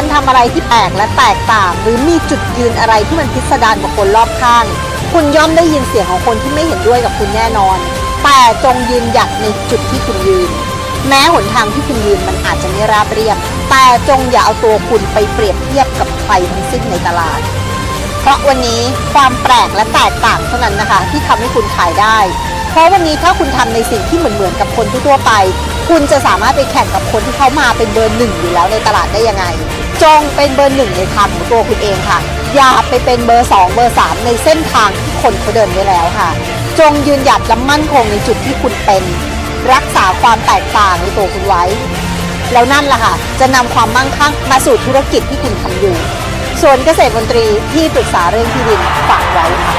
การทำอะไรที่แปลกและแตกต่าง หรือมีจุดยืนอะไรที่มันพิสดารกว่าคนรอบข้าง คุณย่อมได้ยินเสียงของคนที่ไม่เห็นด้วยกับคุณแน่นอน แต่จงยืนหยัดในจุดที่คุณยืน แม้หนทางที่คุณยืนมันอาจจะไม่ราบเรียบ แต่จงอย่าเอาตัวคุณไปเปรียบเทียบกับใครทั้งสิ้นในตลาด เพราะวันนี้ความแปลกและแตกต่างเท่านั้นนะคะ ที่ทำให้คุณขายได้ เพราะวันนี้ถ้าคุณทำในสิ่งที่เหมือนเหมือนๆกับคนทั่วๆไปคุณจะสามารถไปแข่งกับคนที่เขามาเป็นเบอร์หนึ่งอยู่แล้วในตลาดได้ยังไง จงเป็นเบอร์หนึ่งในทางของตัวคุณเองค่ะ อย่าไปเป็นเบอร์สองเบอร์สามในเส้นทางที่คนเขาเดินไว้แล้วค่ะ จงยืนหยัดและมั่นคงในจุดที่คุณเป็น รักษาความแตกต่างในตัวคุณไว้ แล้วนั่นล่ะค่ะ จะนำความมั่งคั่งมาสู่ธุรกิจที่คุณทำอยู่ส่วนเกษตรมนตรีที่ปรึกษาเรื่องที่ดินฝากไว้ค่ะ